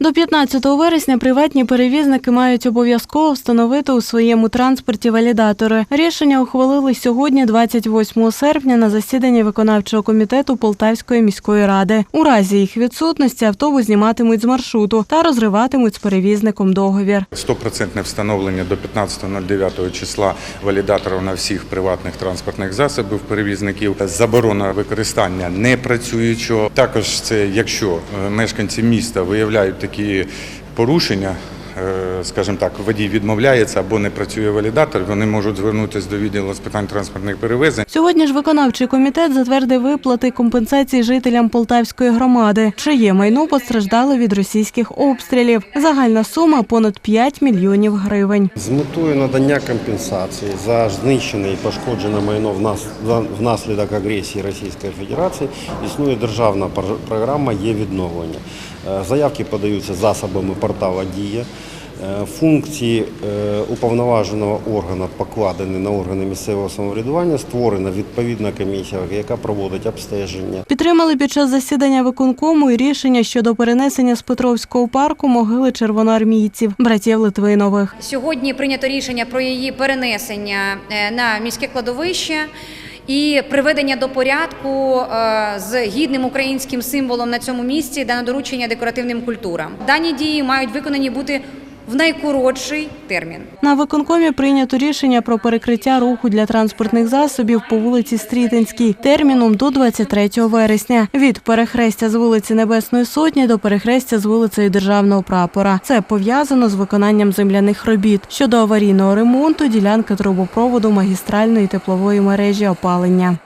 До 15 вересня приватні перевізники мають обов'язково встановити у своєму транспорті валідатори. Рішення ухвалили сьогодні, 28 серпня, на засіданні виконавчого комітету Полтавської міської ради. У разі їх відсутності автобус зніматимуть з маршруту та розриватимуть з перевізником договір. Стопроцентне встановлення до 15.09 числа валідаторів на всіх приватних транспортних засобів перевізників. Заборона використання непрацюючого. Також це якщо е, мешканці міста виявляють такі порушення. Е, Скажімо так, водій відмовляється або не працює валідатор, вони можуть звернутися до відділу з питань транспортних перевезень. Сьогодні ж виконавчий комітет затвердив виплати компенсації жителям Полтавської громади, чиє майно постраждало від російських обстрілів. Загальна сума понад 5 мільйонів гривень. З метою надання компенсації за знищене і пошкоджене майно внас- внаслідок агресії Російської Федерації існує державна пр- програма є відновлення. Е, Заявки подаються засобами портала Дія. Е, Функції е, уповноваженого органу покладені на органи місцевого самоврядування. Створена відповідна комісія, яка проводить обстеження. Підтримали під час засідання виконкому і рішення щодо перенесення з Петровського парку могили червоноармійців, братів Литвинових. Сьогодні прийнято рішення про її перенесення е, на міське кладовище. І приведення до порядку з гідним українським символом на цьому місці дано доручення декоративним культурам. Дані дії мають виконані бути в найкоротший термін. На виконкомі прийнято рішення про перекриття руху для транспортних засобів по вулиці Стрітинській терміном до 23 вересня. Від перехрестя з вулиці Небесної Сотні до перехрестя з вулицею Державного прапора. Це пов'язано з виконанням земляних робіт. Щодо аварійного ремонту ділянка трубопроводу магістральної теплової мережі опалення.